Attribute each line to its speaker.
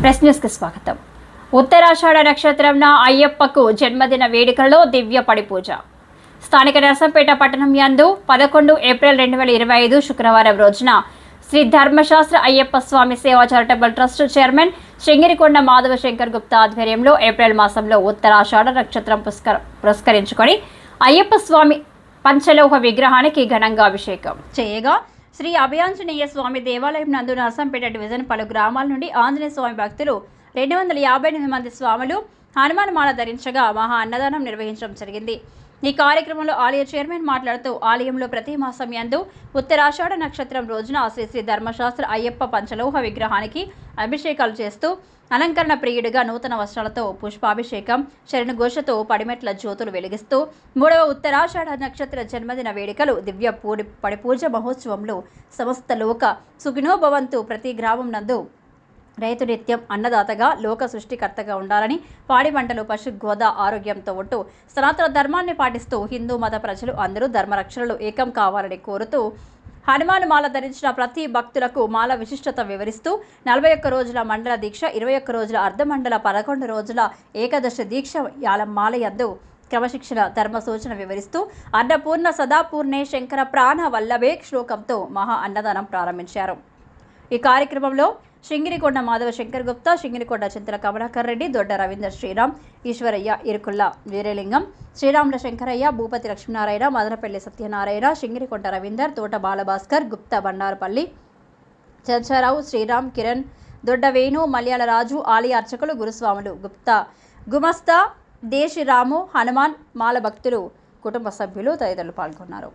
Speaker 1: Press న్యూస్కి స్వాగతం. ఉత్తరాషాఢ నక్షత్రంన అయ్యప్పకు జన్మదిన వేడుకల్లో దివ్య పడి పూజ స్థానిక నరసంపేట పట్టణం యందు పదకొండు ఏప్రిల్ రెండు వేల ఇరవై ఐదు శుక్రవారం రోజున Shri Dharmashastra Ayyappa Swamy Seva charitable trust chairman Sringirikonda Madhava Shankar Gupta ఆధ్వర్యంలో ఏప్రిల్ మాసంలో ఉత్తరాషాఢ నక్షత్రం పుష్కర పురస్కరించుకొని అయ్యప్ప స్వామి పంచలోహ విగ్రహానికి ఘనంగా అభిషేకం. చేయగా శ్రీ అభయాంజనేయ స్వామి దేవాలయం నందు అసంపేట డివిజన్ పలు గ్రామాల నుండి ఆంజనేయ స్వామి భక్తులు రెండు వందల యాభై ఎనిమిది మంది స్వాములు హనుమాన్ మాల ధరించగా మహా అన్నదానం నిర్వహించడం జరిగింది. ఈ కార్యక్రమంలో ఆలయ చైర్మన్ మాట్లాడుతూ ఆలయంలో ప్రతి మాసం యందు ఉత్తరాషాఢ నక్షత్రం రోజున శ్రీ శ్రీ ధర్మశాస్త్ర అయ్యప్ప పంచలోహ విగ్రహానికి అభిషేకాలు చేస్తూ అలంకరణ ప్రియుడిగా నూతన వస్త్రాలతో పుష్పాభిషేకం శరణఘోషతో పడిమెట్ల జ్యోతులు వెలిగిస్తూ మూడవ ఉత్తరాషాఢ నక్షత్ర జన్మదిన వేడుకలు దివ్య పూడి పడిపూజ మహోత్సవంలో సమస్త లోక సుఖినోభవంతు ప్రతి గ్రామం నందు రైతు నిత్యం అన్నదాతగా లోక సృష్టికర్తగా ఉండాలని పాడి పంటలు పశు గోద ఆరోగ్యంతో ఉంటూ సనాతన ధర్మాన్ని పాటిస్తూ హిందూ మత ప్రజలు అందరూ ధర్మరక్షణలు ఏకం కావాలని కోరుతూ హనుమాన్ మాల ధరించిన ప్రతి భక్తులకు మాల విశిష్టత వివరిస్తూ నలభై ఒక్క రోజుల మండల దీక్ష ఇరవై ఒక్క రోజుల అర్ధమండల పదకొండు రోజుల ఏకదశ దీక్ష యాల క్రమశిక్షణ ధర్మ సూచన వివరిస్తూ అన్నపూర్ణ సదాపూర్ణే శంకర ప్రాణ వల్లభే శ్లోకంతో మహా అన్నదానం ప్రారంభించారు. ఈ కార్యక్రమంలో శింగిరికొండ మాధవ శంకర్ గుప్తా శింగిరికొండ చింతల కమలాకర్ రెడ్డి దొడ్డ రవీందర్ శ్రీరామ్ ఈశ్వరయ్య ఇరుకుల్ల వీరేలింగం శ్రీరాముల శంకరయ్య భూపతి లక్ష్మీనారాయణ మదనపల్లి సత్యనారాయణ శింగిరికొండ రవీందర్ తోట బాలభాస్కర్ గుప్తా బండారుపల్లి చర్చారావు శ్రీరామ్ కిరణ్ దొడ్డ వేణు మలయాళరాజు ఆలయ అర్చకులు గురుస్వాములు గుప్తా గుమస్తా దేశిరాము హనుమాన్ మాల భక్తులు కుటుంబ సభ్యులు తదితరులు పాల్గొన్నారు.